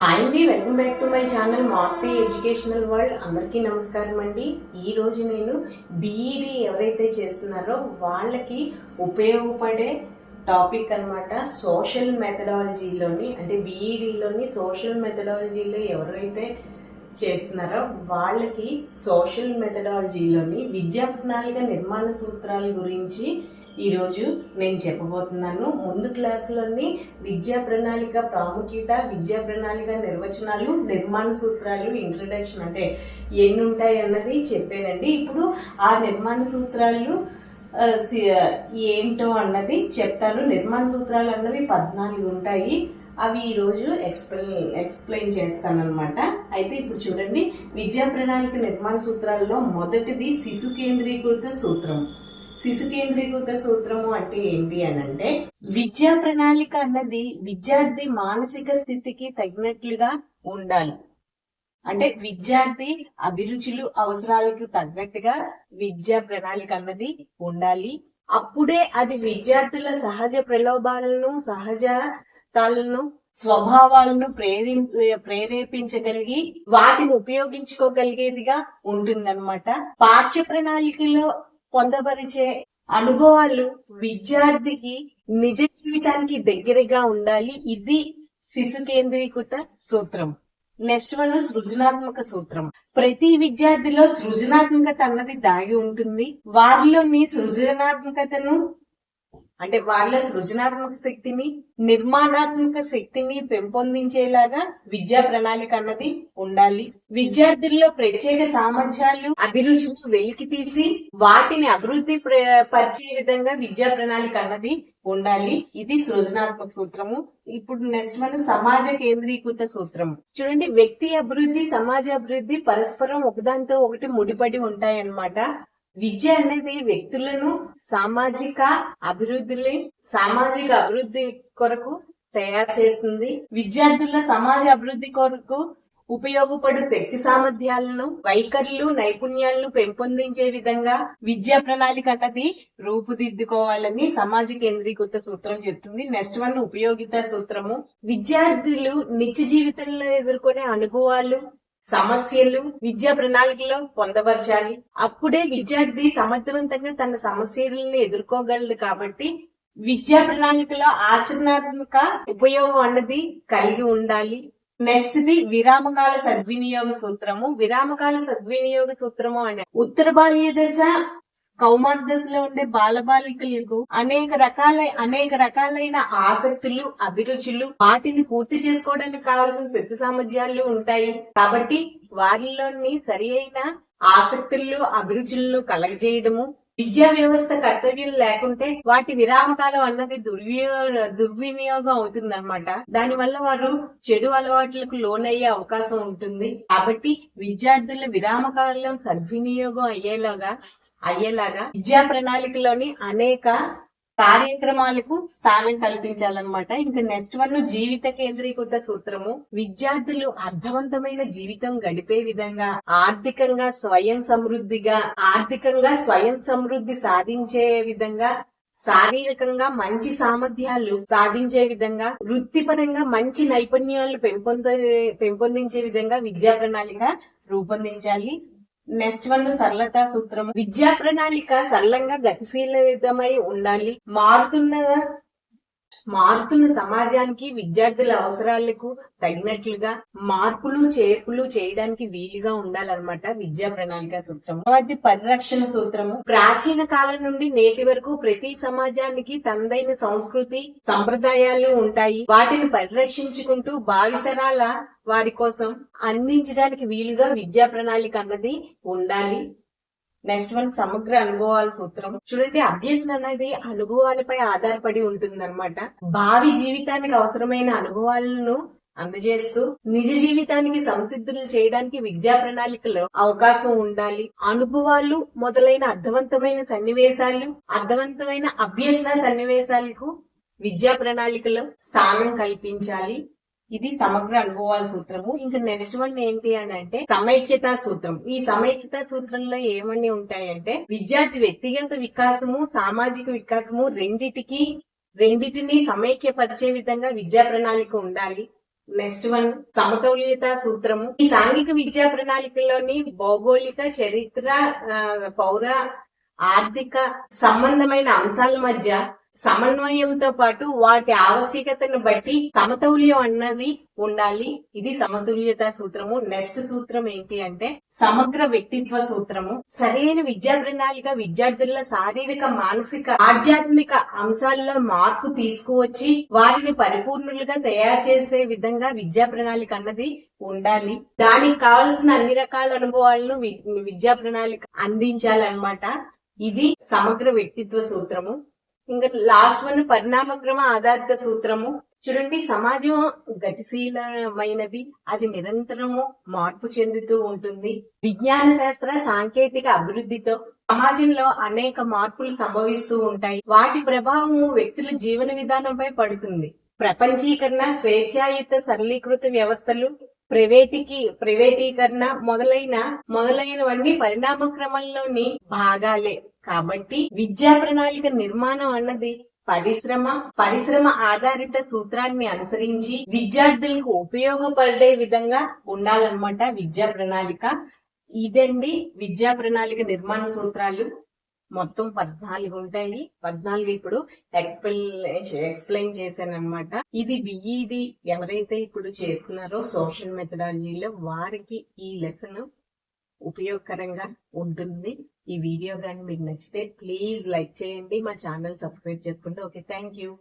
Hi అండి welcome back to my channel Marthi educational world అందరికీ నమస్కారం అండి. ఈ రోజు నేను బీఈడి ఎవరైతే చేస్తున్నారో వాళ్ళకి ఉపయోగపడే టాపిక్ అన్నమాట సోషల్ మెథడాలజీలోని అంటే బీఈడిలోని సోషల్ మెథడాలజీలో ఎవరైతే చేస్తున్నారో వాళ్ళకి సోషల్ మెథడాలజీలోని విద్యా ప్రణాళిక నిర్మాణ సూత్రాల గురించి ఈరోజు నేను చెప్పబోతున్నాను. ముందు క్లాసులోని విద్యా ప్రణాళిక ప్రాముఖ్యత విద్యా ప్రణాళిక నిర్వచనాలు నిర్మాణ సూత్రాలు ఇంట్రడక్షన్ అంటే ఎన్ని ఉంటాయి అన్నది చెప్పానండి. ఇప్పుడు ఆ నిర్మాణ సూత్రాలు సి- ఏంటో అన్నది చెప్తాను. నిర్మాణ సూత్రాలు అన్నవి పద్నాలుగు ఉంటాయి. అవి ఈరోజు ఎక్స్ప్లెయిన్ ఎక్స్ప్లెయిన్ చేస్తాను అనమాట అయితే ఇప్పుడు చూడండి. విద్యా ప్రణాళిక నిర్మాణ సూత్రాల్లో మొదటిది శిశు కేంద్రీకృత సూత్రం. శిశు కేంద్రీకృత సూత్రము అంటే ఏంటి అని అంటే విద్యా ప్రణాళిక అన్నది విద్యార్థి మానసిక స్థితికి తగినట్లుగా ఉండాలి. అంటే విద్యార్థి అభిరుచులు అవసరాలకు తగ్గట్టుగా విద్యా ప్రణాళిక అన్నది ఉండాలి. అప్పుడే అది విద్యార్థుల సహజ ప్రలోభాలను సహజతాలను స్వభావాలను ప్రేరి ప్రేరేపించగలిగి వాటిని ఉపయోగించుకోగలిగేదిగా ఉంటుందన్నమాట. పాఠ్య ప్రణాళికలో పొందపరిచే అనుభవాలు విద్యార్థికి నిజ జీవితానికి దగ్గరగా ఉండాలి. ఇది శిశు కేంద్రీకృత సూత్రం. నెక్స్ట్ వన్ సృజనాత్మక సూత్రం. ప్రతి విద్యార్థిలో సృజనాత్మకత అన్నది దాగి ఉంటుంది. వారిలోని సృజనాత్మకతను అంటే వాళ్ళ సృజనాత్మక శక్తిని నిర్మాణాత్మక శక్తిని పెంపొందించేలాగా విద్యా ప్రణాళిక అన్నది ఉండాలి. విద్యార్థుల్లో ప్రత్యేక సామర్థ్యాలు అభిరుచులు వెలికి తీసి వాటిని అభివృద్ధి పరిచే విధంగా విద్యా ప్రణాళిక అన్నది ఉండాలి. ఇది సృజనాత్మక సూత్రము. ఇప్పుడు నెక్స్ట్ మన సమాజ కేంద్రీకృత సూత్రం చూడండి వ్యక్తి అభివృద్ధి సమాజ అభివృద్ధి పరస్పరం ఒకదానితో ఒకటి ముడిపడి ఉంటాయన్నమాట. విద్య అనేది వ్యక్తులను సామాజిక అభివృద్ధిని సామాజిక అభివృద్ధి కొరకు తయారు చేస్తుంది. విద్యార్థుల సమాజ అభివృద్ధి కొరకు ఉపయోగపడు శక్తి సామర్థ్యాలను వైఖరులు నైపుణ్యాలను పెంపొందించే విధంగా విద్యా ప్రణాళిక అన్నది రూపుదిద్దుకోవాలని సమాజ కేంద్రీకృత సూత్రం చెప్తుంది. నెక్స్ట్ వన్ ఉపయోగిత సూత్రము. విద్యార్థులు నిత్య జీవితంలో ఎదుర్కొనే అనుభవాలు సమస్యలు విద్యా ప్రణాళికలో పొందపరచాలి అప్పుడే విద్యార్థి సమర్థవంతంగా తన సమస్యలను ఎదుర్కోగలడు కాబట్టి విద్యా ప్రణాళికలో ఆచరణాత్మక ఉపయోగం అన్నది కలిగి ఉండాలి. నెక్స్ట్ ది విరామకాల సద్వినియోగ సూత్రము. విరామకాల సద్వినియోగ సూత్రము అనే ఉత్తర బాల్య దశ కౌమార దశలో ఉండే బాలబాలికలకు అనేక రకాల అనేక రకాలైన ఆసక్తులు అభిరుచులు వాటిని పూర్తి చేసుకోవడానికి కావాల్సిన శక్తి సామర్థ్యాలు ఉంటాయి. కాబట్టి వారిలోని సరి అయిన ఆసక్తులు అభిరుచులను కలగజేయడము విద్యా వ్యవస్థ కర్తవ్యం లేకుంటే వాటి విరామకాలం అన్నది దుర్వినియోగ దుర్వినియోగం అవుతుంది అనమాట దానివల్ల వారు చెడు అలవాట్లకు లోనయ్యే అవకాశం ఉంటుంది. కాబట్టి విద్యార్థుల విరామకాలం సద్వినియోగం అయ్యేలాగా అయ్యేలాగా విద్యా ప్రణాళికలోని అనేక కార్యక్రమాలకు స్థానం కల్పించాలన్నమాట. ఇంకా నెక్స్ట్ వన్ జీవిత కేంద్రీకృత సూత్రము. విద్యార్థులు అర్థవంతమైన జీవితం గడిపే విధంగా ఆర్థికంగా స్వయం సమృద్ధిగా ఆర్థికంగా స్వయం సమృద్ధి సాధించే విధంగా శారీరకంగా మంచి సామర్థ్యాలు సాధించే విధంగా వృత్తిపరంగా మంచి నైపుణ్యాలు పెంపొందే పెంపొందించే విధంగా విద్యా ప్రణాళిక రూపొందించాలి. నెక్స్ట్ వన్ సరళతా సూత్రం. విద్యా ప్రణాళిక సరళంగా గతిశీలితమై ఉండాలి. మారుతున్న మారుతున్న సమాజానికి విద్యార్థుల అవసరాలకు తగినట్లుగా మార్పులు చేర్పులు చేయడానికి వీలుగా ఉండాలన్నమాట విద్యా ప్రణాళిక సూత్రం. అది పరిరక్షణ సూత్రము. ప్రాచీన కాలం నుండి నేటి వరకు ప్రతి సమాజానికి తనదైన సంస్కృతి సంప్రదాయాలు ఉంటాయి. వాటిని పరిరక్షించుకుంటూ భావితరాల వారి కోసం అందించడానికి వీలుగా విద్యా ప్రణాళిక అన్నది ఉండాలి. నెక్స్ట్ వన్ సమగ్ర అనుభవాల సూత్రం. చూడండి అభ్యసన అనేది అనుభవాలపై ఆధారపడి ఉంటుంది భావి జీవితానికి అవసరమైన అనుభవాలను అందజేస్తూ నిజ జీవితానికి సంసిద్ధులు చేయడానికి విద్యా ప్రణాళికలో అవకాశం ఉండాలి. అనుభవాలు మొదలైన అర్థవంతమైన సన్నివేశాలు అర్థవంతమైన అభ్యసన సన్నివేశాలకు విద్యా ప్రణాళికలో స్థానం కల్పించాలి. ఇది సమగ్ర అనుభవాల సూత్రము. ఇంకా నెక్స్ట్ వన్ ఏంటి అని అంటే సమైక్యతా సూత్రం. ఈ సమైక్యత సూత్రంలో ఏమన్నీ ఉంటాయంటే విద్యార్థి వ్యక్తిగత వికాసము సామాజిక వికాసము రెండిటికి రెండిటిని సమైక్యపరిచే విధంగా విద్యా ప్రణాళిక ఉండాలి. నెక్స్ట్ వన్ సమతౌల్యత సూత్రము. ఈ సాంఘిక విద్యా ప్రణాళికలోని భౌగోళిక చరిత్ర పౌర ఆర్థిక సంబంధమైన అంశాల మధ్య సమన్వయంతో పాటు వాటి ఆవశ్యకతను బట్టి సమతౌల్యం అన్నది ఉండాలి. ఇది సమతుల్యత సూత్రము. నెక్స్ట్ సూత్రం ఏంటి అంటే సమగ్ర వ్యక్తిత్వ సూత్రము. సరైన విద్యా ప్రణాళిక విద్యార్థుల శారీరక మానసిక ఆధ్యాత్మిక అంశాల్లో మార్పు తీసుకువచ్చి వారిని పరిపూర్ణులుగా తయారు చేసే విధంగా విద్యా ప్రణాళిక అన్నది ఉండాలి. దానికి కావలసిన అన్ని రకాల అనుభవాలను విద్యా ప్రణాళిక అందించాలన్నమాట. ఇది సమగ్ర వ్యక్తిత్వ సూత్రము. ఇంకా లాస్ట్ వన్ పరిణామక్రమ ఆధారిత సూత్రము. చూడండి సమాజం గతిశీలమైనది అది నిరంతరము మార్పు చెందుతూ ఉంటుంది. విజ్ఞాన శాస్త్ర సాంకేతిక అభివృద్ధితో సమాజంలో అనేక మార్పులు సంభవిస్తూ ఉంటాయి. వాటి ప్రభావము వ్యక్తుల జీవన విధానంపై పడుతుంది. ప్రపంచీకరణ స్వేచ్ఛాయుత సరళీకృత వ్యవస్థలు ప్రైవేటీకి ప్రైవేటీకరణ మొదలైన మొదలైనవన్నీ పరిణామ క్రమంలోని భాగాలే. కాబట్టి విద్యా ప్రణాళిక నిర్మాణం అన్నది పరిశ్రమ పరిశ్రమ ఆధారిత సూత్రాన్ని అనుసరించి విద్యార్థులకు ఉపయోగపడే విధంగా ఉండాలన్నమాట విద్యా ప్రణాళిక. ఇదండి విద్యా ప్రణాళిక నిర్మాణ సూత్రాలు. మొత్తం పద్నాలుగు ఉంటాయి. పద్నాలుగు ఇప్పుడు ఎక్స్ప్లెయిన్ ఎక్స్ప్లెయిన్ చేశాను అనమాట ఇది బిఈడి ఎవరైతే ఇప్పుడు చేస్తున్నారో సోషల్ మెథడాలజీలో వారికి ఈ లెసన్ ఉపయోగకరంగా ఉంటుంది. ఈ వీడియో కానీ మీకు నచ్చితే ప్లీజ్ లైక్ చేయండి. మా ఛానల్ సబ్స్క్రైబ్ చేసుకోండి ఓకే థ్యాంక్ యూ